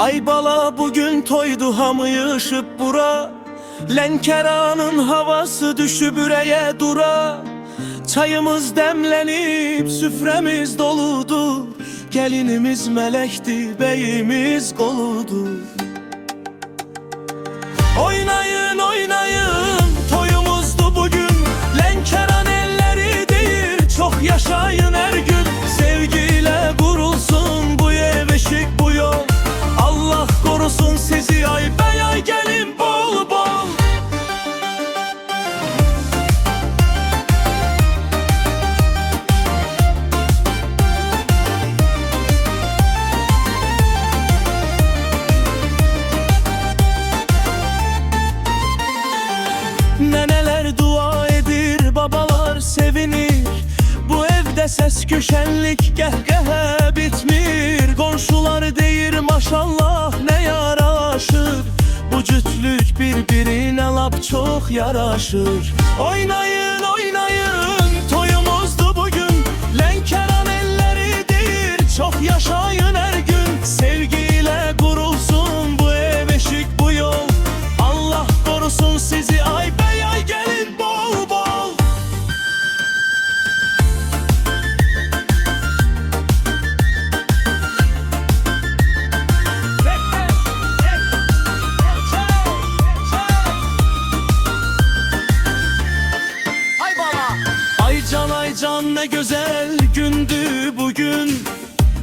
Ay bala bugün toydu hamı yığışıp bura. Lenkeranın havası düşüp üreye dura. Çayımız demlenip süfremiz doludur. Gelinimiz melekti beyimiz koludur ses köşenlik gehgehe bitmir. Komşular deyir maşallah ne yaraşır. Bu cütlük birbirine lap çok yaraşır. Oynayın oynayın can ay can ne güzel gündü bugün.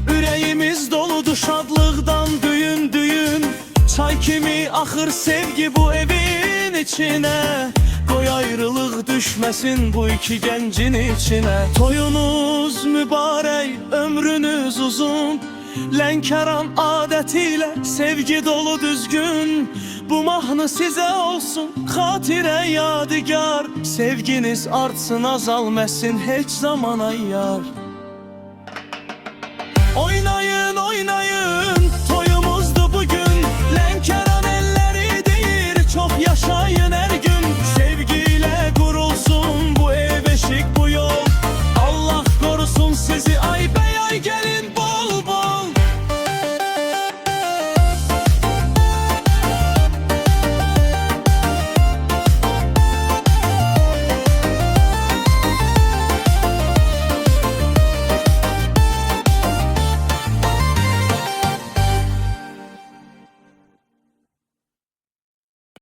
Yüreğimiz doludu şadlıktan düğün düğün. Çay kimi ahır sevgi bu evin içine. Koy ayrılık düşmesin bu iki gencin içine. Toyunuz mübarek ömrünüz uzun. Lenkeran adetiyle sevgi dolu düzgün Bu mahnı size olsun hatire yadigar. Sevginiz artsın azalmesin hiç zaman ay yar